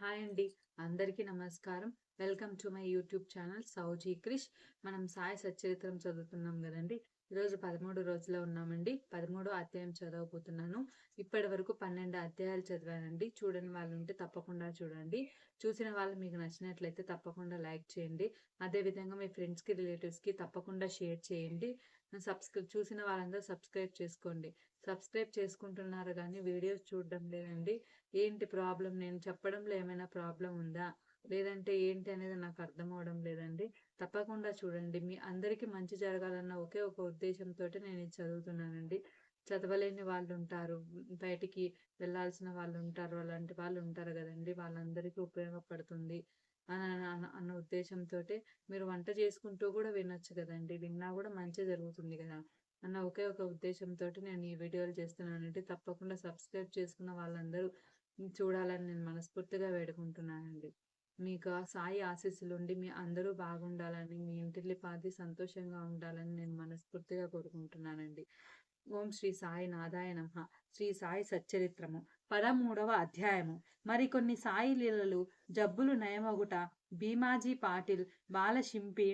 Hi అండి అందరికీ నమస్కారం. Welcome to my YouTube channel Souji Krish. మనం సాయి సచరిత్రం చదువుతున్నాం కదండి. ఈరోజు పదమూడు రోజులో ఉన్నామండి. పదమూడో అధ్యాయం చదవబోతున్నాను. ఇప్పటి వరకు పన్నెండు అధ్యాయాలు చదివానండి. చూడని వాళ్ళు ఉంటే తప్పకుండా చూడండి. చూసిన వాళ్ళు మీకు నచ్చినట్లయితే తప్పకుండా లైక్ చేయండి. అదేవిధంగా మీ ఫ్రెండ్స్కి రిలేటివ్స్కి తప్పకుండా షేర్ చేయండి. సబ్స్క్రైబ్ చూసిన వాళ్ళందరూ సబ్స్క్రైబ్ చేసుకోండి. సబ్స్క్రైబ్ చేసుకుంటున్నారు కానీ వీడియోస్ చూడడం లేదండి. ఏంటి ప్రాబ్లం? నేను చెప్పడంలో ఏమైనా ప్రాబ్లం ఉందా? లేదంటే ఏంటి అనేది నాకు అర్థం అవడం లేదండి. తప్పకుండా చూడండి. మీ అందరికీ మంచి జరగాలన్న ఒకే ఒక ఉద్దేశంతో నేను ఇది చదువుతున్నానండి. చదవలేని వాళ్ళు ఉంటారు. బయటికి వెళ్ళాల్సిన వాళ్ళు ఉంటారు. అలాంటి వాళ్ళు ఉంటారు కదండి. వాళ్ళందరికీ ఉపయోగపడుతుంది. అని అన్న ఉద్దేశంతో మీరు వంట చేసుకుంటూ కూడా వినొచ్చు కదండి. విన్నా కూడా మంచి జరుగుతుంది కదా. అన్న ఒకే ఒక ఉద్దేశంతో నేను ఈ వీడియోలు చేస్తున్నానండి. తప్పకుండా సబ్స్క్రైబ్ చేసుకున్న వాళ్ళందరూ చూడాలని నేను మనస్ఫూర్తిగా వేడుకుంటున్నానండి. మీకు ఆ సాయి ఆశీస్సులు ఉండి మీ అందరూ బాగుండాలని మీ ఇంటిల్లి పాది సంతోషంగా ఉండాలని నేను మనస్ఫూర్తిగా కోరుకుంటున్నానండి. ఓం శ్రీ సాయి నాదాయ నమ. శ్రీ సాయి సచ్చరిత్రము. పదమూడవ అధ్యాయము. మరికొన్ని సాయి లీలలు జబ్బులు నయమగుట భీమాజీ పాటిల్ బాలశింపి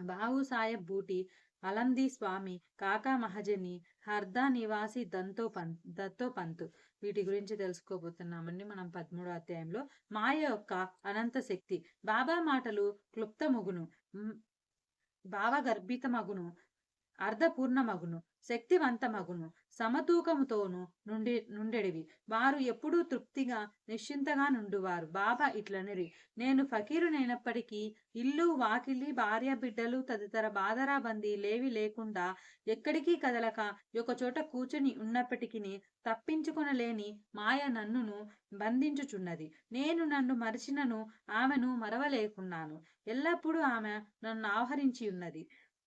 బావు సాయబ్ బూటి అలంది స్వామి కాకా మహజని హర్దా నివాసి దంతో పం దత్తో పంతు. వీటి గురించి తెలుసుకోబోతున్నామండి మనం పదమూడో అధ్యాయంలో. మాయ యొక్క అనంత శక్తి. బాబా మాటలు క్లుప్తమగును. భావ గర్భితమగును. అర్ధపూర్ణమగును. శక్తివంతమగును. సమతూకముతోను నుండి నుండెడివి. వారు ఎప్పుడూ తృప్తిగా నిశ్చింతగా నుండువారు. బాబా ఇట్లనిరి. నేను ఫకీరునైనప్పటికీ ఇల్లు వాకిలి భార్య బిడ్డలు తదితర బాధరాబందీ లేవి లేకుండా ఎక్కడికి కదలక ఒకచోట కూర్చుని ఉన్నప్పటికీ తప్పించుకొనలేని మాయ నన్నును బంధించుచున్నది. నేను నన్ను మరిచినను ఆమెను మరవలేకున్నాను. ఎల్లప్పుడూ ఆమె నన్ను ఆహరించి ఉన్నది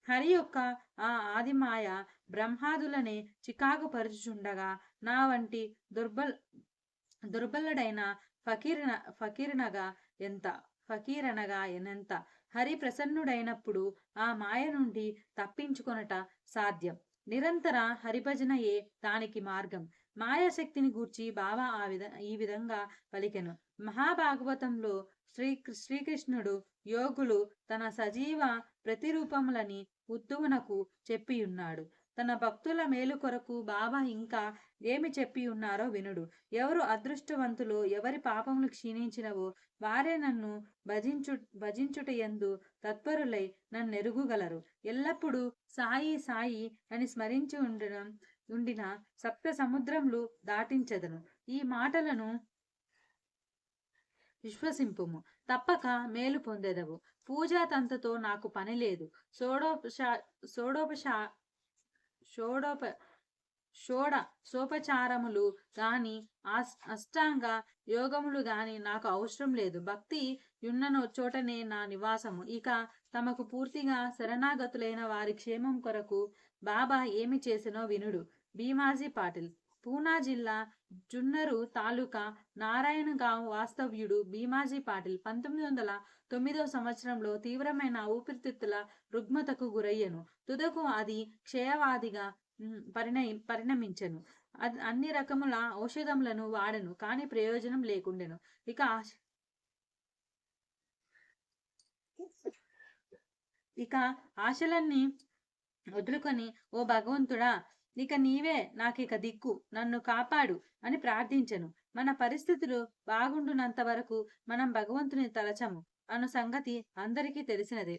హరి యొక్క ఆ ఆదిమాయ బ్రహ్మాదులనే చికాకు పరుచుచుండగా నా వంటి దుర్బల్ దుర్బలుడైన ఫకీర్న ఫకీర్నగా ఎంత? ఫకీరనగా ఎనంత? హరి ప్రసన్నుడైనప్పుడు ఆ మాయ నుండి తప్పించుకొనట సాధ్యం. నిరంతర హరిభజనయే దానికి మార్గం. మాయాశక్తిని గూర్చి బాబా ఆ విధ ఈ విధంగా పలికెను. మహాభాగవతంలో శ్రీ శ్రీకృష్ణుడు యోగులు తన సజీవ ప్రతిరూపములని ఉద్దువునకు చెప్పియున్నాడు. తన భక్తుల మేలు కొరకు బాబా ఇంకా ఏమి చెప్పి ఉన్నారో వినుడు. ఎవరు అదృష్టవంతులో ఎవరి పాపములు క్షీణించినవో వారే నన్ను భజించు భజించుట ఎందు తత్పరులై నన్నెరుగుగలరు. ఎల్లప్పుడూ సాయి సాయి అని స్మరించి ఉండడం ఉండిన సప్త సముద్రములు దాటించదను. ఈ మాటలను విశ్వసింపుము. తప్పక మేలు పొందెదవు. పూజా తంతతో నాకు పని లేదు. సోడోపషా సోడోపశా షోడోప షోడ సోపచారములు గాని అష్టాంగ యోగములు గాని నాకు అవసరం లేదు. భక్తి యున్నను చోటనే నా నివాసము. ఇక తమకు పూర్తిగా శరణాగతులైన వారి క్షేమం కొరకు బాబా ఏమి చేసినో వినుడు. భీమాజీ పాటిల్ పూనా జిల్లా జున్నరు తాలూకా నారాయణగావ్ వాస్తవ్యుడు భీమాజీ పాటిల్ పంతొమ్మిది వందల తొమ్మిదవ సంవత్సరంలో తీవ్రమైన ఊపిరితిత్తుల రుగ్మతకు గురయ్యను. తుదకు అది క్షయవాదిగా పరిణయి పరిణమించెను. అన్ని రకముల ఔషధములను వాడను కానీ ప్రయోజనం లేకుండెను. ఇక ఇక ఆశలన్నీ వదులుకొని ఓ భగవంతుడా ఇక నీవే నాకిక దిక్కు నన్ను కాపాడు అని ప్రార్థించను. మన పరిస్థితులు బాగుండునంత వరకు మనం భగవంతుని తలచము అన్న సంగతి అందరికీ తెలిసినదే.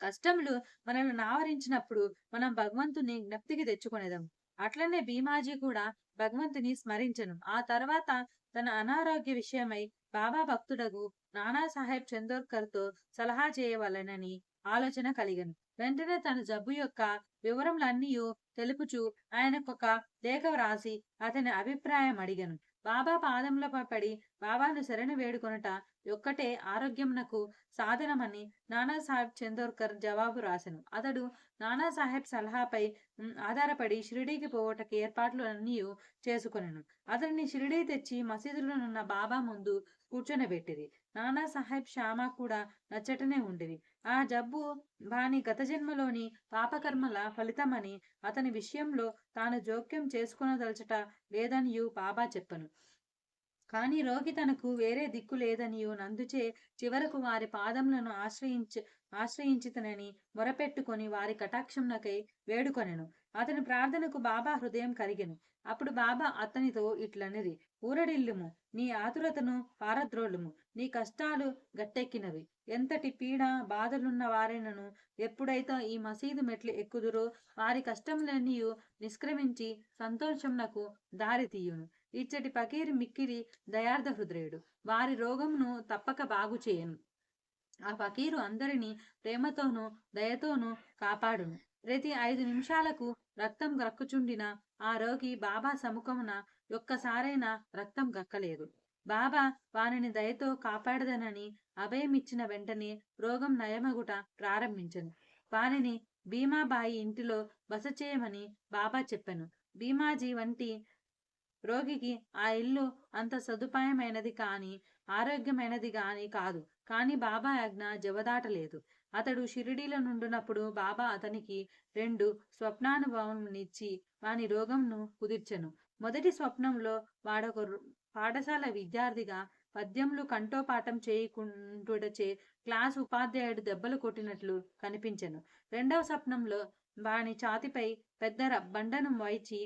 కష్టములు మనల్ని నావరించినప్పుడు మనం భగవంతుని జ్ఞప్తికి తెచ్చుకునేదాం. అట్లనే భీమాజీ కూడా భగవంతుని స్మరించను. ఆ తర్వాత తన అనారోగ్య విషయమై బాబా భక్తుడగు నానాసాహెబ్ చందోర్కర్తో సలహా చేయవలనని ఆలోచన కలిగను. వెంటనే తన జబ్బు యొక్క వివరములన్నీ తెలుపుచు ఆయనకొక లేఖ వ్రాసి అతని అభిప్రాయం అడిగను. బాబా పాదంలో పడి బాబాను శరణి వేడుకొనట ఒక్కటే ఆరోగ్యంనకు సాధనమని నానాసాహెబ్ చందోర్కర్ జవాబు రాసెను. అతడు నానాసాహెబ్ సలహాపై ఆధారపడి షిరిడీకి పోవటకి ఏర్పాట్లు అన్నీ చేసుకొనెను. అతడిని షిరిడీ తెచ్చి మసీదులోనున్న బాబా ముందు కూర్చొనబెట్టిది నానాసాహెబ్ శ్యామ కూడా నచ్చటనే ఉండేది ఆ జబ్బు వాని గత జన్మలోని పాపకర్మల ఫలితమని అతని విషయంలో తాను జోక్యం చేసుకునదలచట లేదనియు బాబా చెప్పను. కాని రోగి తనకు వేరే దిక్కు లేదనియు నందుచే చివరకు వారి పాదములను ఆశ్రయించ ఆశ్రయించితనని మొరపెట్టుకొని వారి కటాక్షంనకై వేడుకొనెను. అతని ప్రార్థనకు బాబా హృదయం కరిగెను. అప్పుడు బాబా అతనితో ఇట్లనిది ఊరడిల్లుము నీ ఆతురతను పారద్రోలుము నీ కష్టాలు గట్టెక్కినవి. ఎంతటి పీడ బాధలున్న వారినను ఎప్పుడైతే ఈ మసీదు మెట్లు ఎక్కుదురో వారి కష్టములన్నీ నిష్క్రమించి సంతోషమునకు దారి తీయును. ఇచ్చటి పకీరి మిక్కిరి దయార్థ హృదయుడు. వారి రోగమును తప్పక బాగు చేయను. ఆ ఫకీరు అందరినీ ప్రేమతోనూ దయతోనూ కాపాడును. ప్రతి ఐదు నిమిషాలకు రక్తం గక్కుచుండిన ఆ రోగి బాబా సముఖమున ఒక్కసారైనా రక్తం గక్కలేదు బాబా వానిని దయతో కాపాడదనని అభయమిచ్చిన వెంటనే రోగం నయమగుట ప్రారంభించను. వానిని భీమాబాయి ఇంటిలో బస చేయమని బాబా చెప్పాను. భీమాజీ వంటి రోగికి ఆ ఇల్లు అంత సదుపాయమైనది కాని ఆరోగ్యమైనది కాని కాదు. కాని బాబా ఆజ్ఞ జవదాటలేదు. అతడు షిరిడీలో నుండునప్పుడు బాబా అతనికి రెండు స్వప్నానుభవంనిచ్చి వాని రోగంను కుదిర్చెను. మొదటి స్వప్నంలో వాడొక పాఠశాల విద్యార్థిగా పద్యములు కంఠోపాఠం చేయకుండుటచే క్లాస్ ఉపాధ్యాయుడు దెబ్బలు కొట్టినట్లు కనిపించెను. రెండవ స్వప్నంలో వాని ఛాతిపై పెద్ద బండను వైచి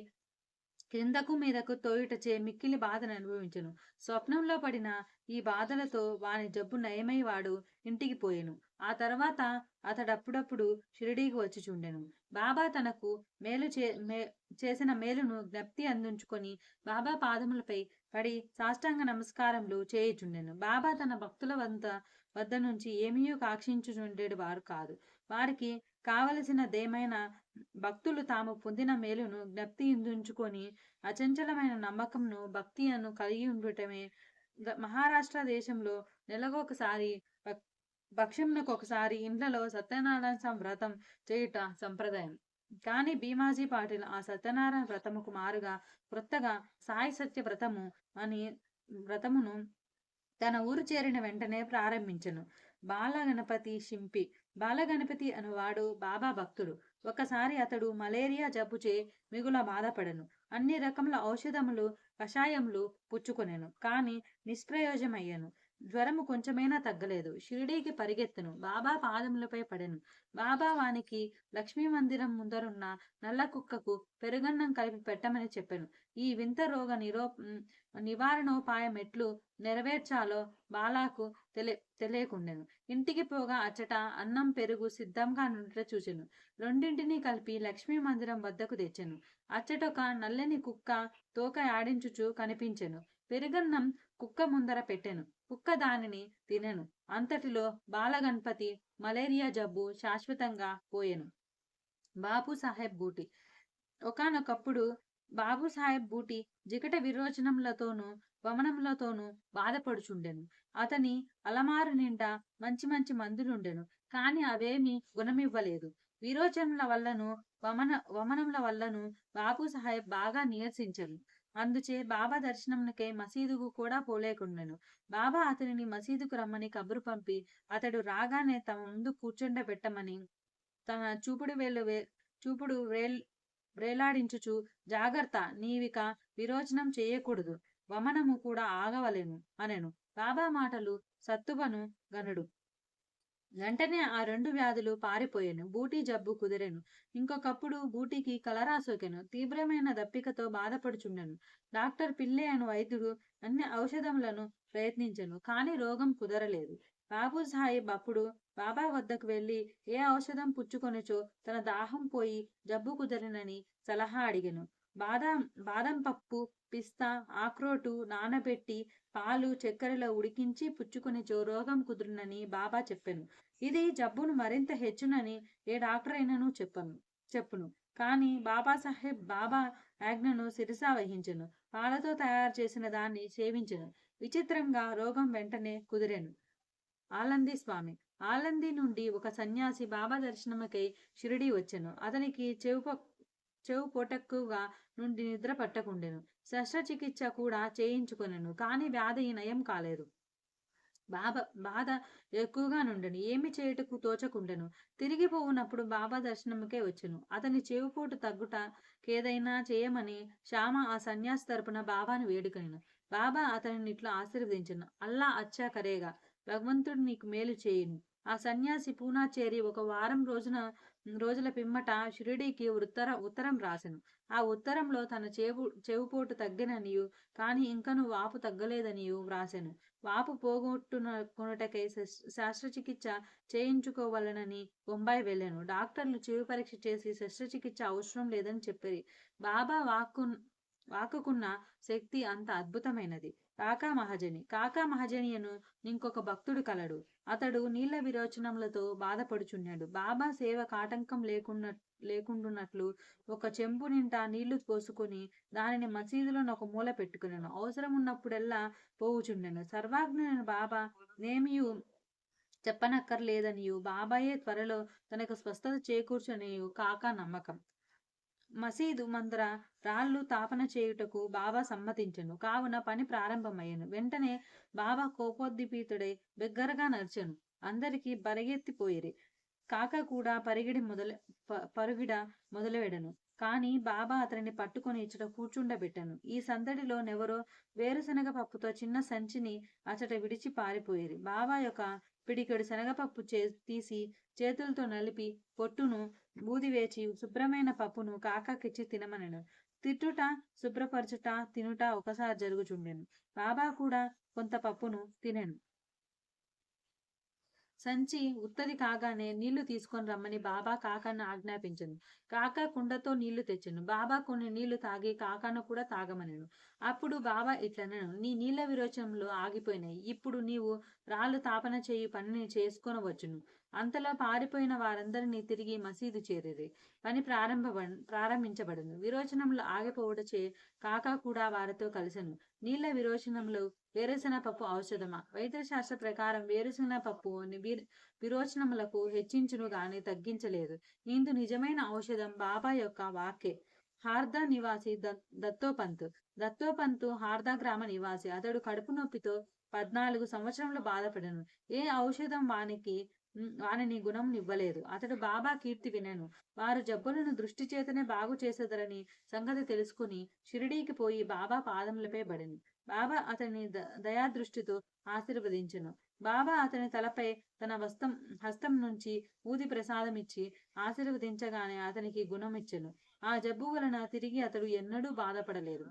క్రిందకు మీదకు తోయుటచే మిక్కిలి బాధను అనుభవించెను. స్వప్నంలో పడిన ఈ బాధలతో వాని జబ్బు నయమై వాడు ఇంటికి పోయెను. ఆ తర్వాత అతడప్పుడప్పుడు షిరిడీకి వచ్చి చూడెను. బాబా తనకు మేలు చే మే చేసిన మేలును జ్ఞప్తి అందించుకొని బాబా పాదములపై పడి సాష్టాంగ నమస్కారములు చేయుచుండెను. బాబా తన భక్తుల వద్ద వద్ద నుంచి ఏమీయో కాక్షించుచుండేడు వారు కాదు. వారికి కావలసినదేమైనా భక్తులు తాము పొందిన మేలును జ్ఞప్తి ఇందుంచుకొని అచంచలమైన నమ్మకంను భక్తి అను కలిగి ఉండటమే మహారాష్ట్ర దేశంలో నెలకొకసారి భక్- ఒకసారి ఇండ్లలో సత్యనారాయణ వ్రతం చేయుట సంప్రదాయం. కానీ భీమాజీ పాటిల్ ఆ సత్యనారాయణ వ్రతముకు మారుగా క్రొత్తగా సాయి సత్య వ్రతము అని వ్రతమును తన ఊరు చేరిన వెంటనే ప్రారంభించెను. బాలగణపతి షింపి బాలగణపతి అనువాడు బాబా భక్తుడు. ఒకసారి అతడు మలేరియా జబ్బుచే మిగుల బాధపడను. అన్ని రకముల ఔషధములు కషాయములు పుచ్చుకొనెను. కానీ నిష్ప్రయోజమయ్యను జ్వరము కొంచెమైనా తగ్గలేదు. షిరిడీకి పరిగెత్తెను. బాబా పాదములపై పడెను. బాబా వానికి లక్ష్మీ మందిరం ముందరున్న నల్ల కుక్కకు పెరుగన్నం కలిపి పెట్టమని చెప్పెను. ఈ వింత రోగ నిరో నివారణోపాయం ఎట్లు నెరవేర్చాలో బాలాకు తెలియ తెలియకుండెను. ఇంటికి పోగా అచ్చట అన్నం పెరుగు సిద్ధంగా నుండి చూచెను. రెండింటినీ కలిపి లక్ష్మీ మందిరం వద్దకు తెచ్చెను. అచ్చటొక నల్లని కుక్క తోక ఆడించుచు కనిపించెను. పెరుగన్నం కుక్క ముందర పెట్టెను. కుక్క దానిని తినెను. అంతటిలో బాలగణపతి మలేరియా జబ్బు శాశ్వతంగా పోయెను. బాబు సాహెబ్ బూటి. ఒకానొకప్పుడు బాబు సాహెబ్ బూటి జికట విరోచనములతోనూ వమనములతోనూ బాధపడుచుండెను. అతని అలమారు నిండా మంచి మంచి మందులుండెను కాని అవేమీ గుణమివ్వలేదు. విరోచనముల వల్లను వమన వమనముల వల్లను బాబు సాహెబ్ బాగా నీరసించను అందుచే బాబా దర్శనంకై మసీదుకు కూడా పోలేకుండెను. బాబా అతనిని మసీదుకు రమ్మని కబురు పంపి అతడు రాగానే తమ ముందు కూర్చుండబెట్టమని తన చూపుడు వేలు వే చూపుడు వేల్ వేలాడించుచు జాగ్రత్త నీవిక విరోచనం చేయకూడదు వమనము కూడా ఆగవలేను అనెను. బాబా మాటలు సత్తువను గనుడు. వెంటనే ఆ రెండు వ్యాధులు పారిపోయాను. బూటీ జబ్బు కుదిరెను. ఇంకొకప్పుడు బూటీకి కలరా సోకెను తీవ్రమైన దప్పికతో బాధపడుచుండెను. డాక్టర్ పిల్లే అను వైద్యుడు అన్ని ఔషధములను ప్రయత్నించాను కానీ రోగం కుదరలేదు. బాబు సాహిబ్ అప్పుడు బాబా వద్దకు వెళ్ళి ఏ ఔషధం పుచ్చుకొనిచో తన దాహం పోయి జబ్బు కుదరనని సలహా అడిగాను. బాదం బాదం పప్పు పిస్తా ఆక్రోటు నానబెట్టి పాలు చక్కెరలో ఉడికించి పుచ్చుకొనిచో రోగం కుదురునని బాబా చెప్పాను. ఇది జబ్బును మరింత హెచ్చునని ఏ డాక్టర్ అయినను చెప్పను చెప్పును. కానీ బాబాసాహెబ్ బాబా ఆజ్ఞను శిరసా వహించను. పాలతో తయారు చేసిన దాన్ని సేవించను. విచిత్రంగా రోగం వెంటనే కుదిరెను. ఆలంది స్వామి. ఆలంది నుండి ఒక సన్యాసి బాబా దర్శనముకై షిరిడి వచ్చెను. అతనికి చెవు చెవు పొటక్కుగా నుండి నిద్ర పట్టకుండెను. శస్త్రచికిత్స కూడా చేయించుకొనెను కానీ వ్యాధి నయం కాలేదు. బాబ బాధ ఎక్కువగా నుండెను ఏమి చేయుటకు తోచకుండెను. తిరిగి పోవునప్పుడు బాబా దర్శనముకే వచ్చెను. అతని చెవిపోటు తగ్గుట కేదైనా చేయమని శ్యామ ఆ సన్యాసి తరపున బాబాను వేడుకనెను. బాబా అతనిని ఇట్లా ఆశీర్వదించను. అల్లా అచ్చా కరేగా. భగవంతుడు నీకు మేలు చేయును. ఆ సన్యాసి పూనా చేరి ఒక వారం రోజున రోజుల పిమ్మట షిరిడీకి ఉత్తర ఉత్తరం రాసెను. ఆ ఉత్తరంలో తన చెవు చెవుపోటు తగ్గిననియు కాని ఇంకను వాపు తగ్గలేదనియు వ్రాసెను. వాపు పోగొట్టున కొనుటకై శస్త్రచికిత్స చేయించుకోవాలనని బొంబాయి వెళ్ళాను. డాక్టర్లు చెవి పరీక్ష చేసి శస్త్రచికిత్స అవసరం లేదని చెప్పారు. బాబా వాక్కు వాకుకున్న శక్తి అంత అద్భుతమైనది. కాకా మహాజని కాకా మహాజనియను ఇంకొక భక్తుడు కలడు. అతడు నీళ్ళ విరోచనములతో బాధపడుచున్నాడు. బాబా సేవ కాటంకం లేకున్న లేకుండున్నట్లు ఒక చెంపు నింటా నీళ్ళు పోసుకొని దానిని మసీదులోని ఒక మూల పెట్టుకున్నాను. అవసరం ఉన్నప్పుడెల్లా పోవుచుండెను. సర్వాజ్ఞ బాబా నేమియు చెప్పనక్కర్లేదనియు. బాబాయే త్వరలో తనకు స్వస్థత చేకూర్చనియు కాకా నమ్మకం. మసీదు మందర రాళ్ళు తాపన చేయుటకు బాబా సమ్మతించను. కావున పని ప్రారంభమయ్యను. వెంటనే బాబా కోపోద్దీపితుడై బిగ్గరగా నడిచను. అందరికీ బరగెత్తిపోయిరి. కాక కూడా పరిగిడి మొదల పరుగిడ మొదలువెడను. కాని బాబా అతనిని పట్టుకొని ఇచ్చట కూర్చుండబెట్టను. ఈ సందడిలో నెవరో వేరుశనగ పప్పుతో చిన్న సంచిని అచట విడిచి పారిపోయేది బాబా యొక్క పిడికెడు శనగపప్పు చే తీసి చేతులతో నలిపి పొట్టును బూదివేచి శుభ్రమైన పప్పును కాకాకిచ్చి తినమనను. తిట్టుట శుభ్రపరచుట తినుట ఒకసారి జరుగుచుండెను. బాబా కూడా కొంత పప్పును తినెను. సంచి ఉత్తది కాగానే నీళ్ళు తీసుకొని రమ్మని బాబా కాకాను ఆజ్ఞాపించను కాకా కుండతో నీళ్ళు తెచ్చాను బాబా కొన్ని నీళ్ళు తాగి కాకాను కూడా తాగమనను. అప్పుడు బాబా ఇట్లనను నీ నీళ్ళ విరోచనంలో ఆగిపోయినాయి ఇప్పుడు నీవు రాళ్ళు తాపన చేయి పనిని చేసుకొనవచ్చును అంతలో పారిపోయిన వారందరినీ తిరిగి మసీదు చేరేది పని ప్రారంభ ప్రారంభించబడింది విరోచనంలో ఆగిపోవడచే కాకా కూడా వారితో కలిసను. నీళ్ళ విరోచనంలో వేరుశన పప్పు ఔషధమా? వైద్యశాస్త్ర ప్రకారం వేరుశన పప్పు విరోచనములకు హెచ్చించును గాని తగ్గించలేదు. ఇందు నిజమైన ఔషధం బాబా యొక్క వాకే హార్దా నివాసి దత్తోపంత్. దత్తోపంతు హార్దా గ్రామ నివాసి. అతడు కడుపు నొప్పితో పద్నాలుగు సంవత్సరంలో బాధపడను. ఏ ఔషధం వానికి వానిని గుణం ఇవ్వలేదు. అతడు బాబా కీర్తి వినను. వారు జబ్బులను దృష్టి చేతనే బాగు చేసేదరని సంగతి తెలుసుకుని షిరిడీకి పోయి బాబా పాదములపై పడింది బాబా అతని దయాదృష్టితో ఆశీర్వదించను. బాబా అతని తలపై తన వస్తం హస్తం నుంచి ఊది ప్రసాదం ఇచ్చి ఆశీర్వదించగానే అతనికి గుణమిచ్చను. ఆ జబ్బు వలన తిరిగి అతడు ఎన్నడూ బాధపడలేదు.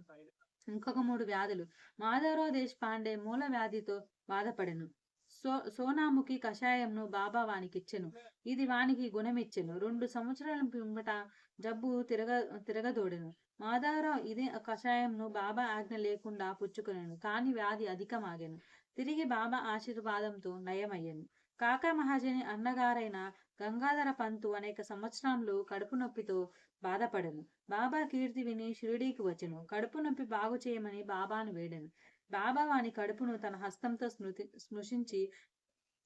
ఇంకొక మూడు వ్యాధులు. మాధవరావు దేశపాండే మూల వ్యాధితో బాధపడెను. సో సోనాముఖి కషాయంను బాబా వానికిచ్చెను. ఇది వానికి గుణమిచ్చెను. రెండు సంవత్సరాల పిమ్మట జబ్బు తిరగ తిరగదోడెను. మాధవరావు ఇదే కషాయంను బాబా ఆజ్ఞ లేకుండా పుచ్చుకునేను. కాని వ్యాధి అధికమాగాను. తిరిగి బాబా ఆశీర్వాదంతో నయమయ్యాను. కాకా మహాజని అన్నగారైన గంగాధర పంతు అనేక సంవత్సరాలు కడుపు నొప్పితో బాధపడను. బాబా కీర్తి విని షిరిడీకి వచ్చెను. కడుపు నొప్పి బాగు చేయమని బాబాను వేడెను. బాబా వాని కడుపును తన హస్తంతో స్మృతి స్మృశించి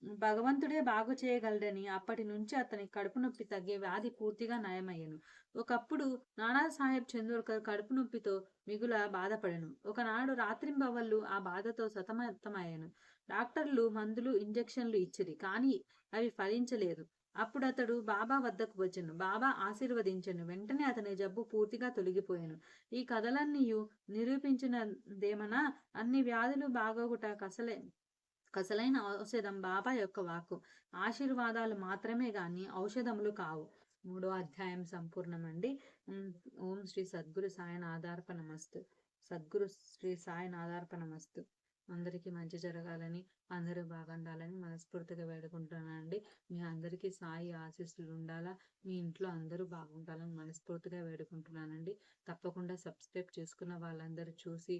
భగవంతుడే బాగు చేయగలడని అప్పటి నుంచి అతని కడుపు నొప్పి తగ్గే వ్యాధి పూర్తిగా నయమయ్యను. ఒకప్పుడు నానా సాహెబ్ చందోర్కర్ కడుపు నొప్పితో మిగుల బాధపడెను. ఒకనాడు రాత్రింబవళ్ళు ఆ బాధతో సతమతమయ్యాను. డాక్టర్లు మందులు ఇంజెక్షన్లు ఇచ్చిరి కానీ అవి ఫలించలేదు. అప్పుడు అతడు బాబా వద్దకు వచ్చాను. బాబా ఆశీర్వదించను. వెంటనే అతని జబ్బు పూర్తిగా తొలగిపోయాను. ఈ కథలన్నీ నిరూపించినదేమనా? అన్ని వ్యాధులు బాగోగుట కసలే కసలైన ఔషధం బాబా యొక్క వాక్కు. ఆశీర్వాదాలు మాత్రమే గాని ఔషధములు కావు. మూడో అధ్యాయం సంపూర్ణమండి. ఓం శ్రీ సద్గురు సాయన ఆధారపణమస్తు సద్గురు శ్రీ సాయన ఆధారపణమస్తు అందరికీ మంచి జరగాలని అందరూ బాగుండాలని మనస్ఫూర్తిగా వేడుకుంటున్నానండి. మీ అందరికీ సాయి ఆశీస్సులు ఉండాలా మీ ఇంట్లో అందరూ బాగుండాలని మనస్ఫూర్తిగా వేడుకుంటున్నానండి. తప్పకుండా సబ్స్క్రైబ్ చేసుకున్న వాళ్ళందరూ చూసి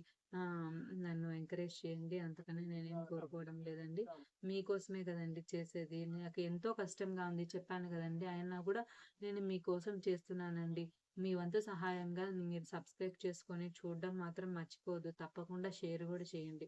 నన్ను ఎంకరేజ్ చేయండి. అంతకని నేనేం కోరుకోవడం లేదండి. మీకోసమే కదండి చేసేది. నాకు ఎంతో కష్టంగా ఉంది. చెప్పాను కదండి. అయినా కూడా నేను మీకోసం చేస్తున్నానండి. మీ వంతు సహాయంగా మీరు సబ్స్క్రైబ్ చేసుకొని చూడడం మాత్రం మర్చిపోవద్దు. తప్పకుండా షేర్ కూడా చేయండి.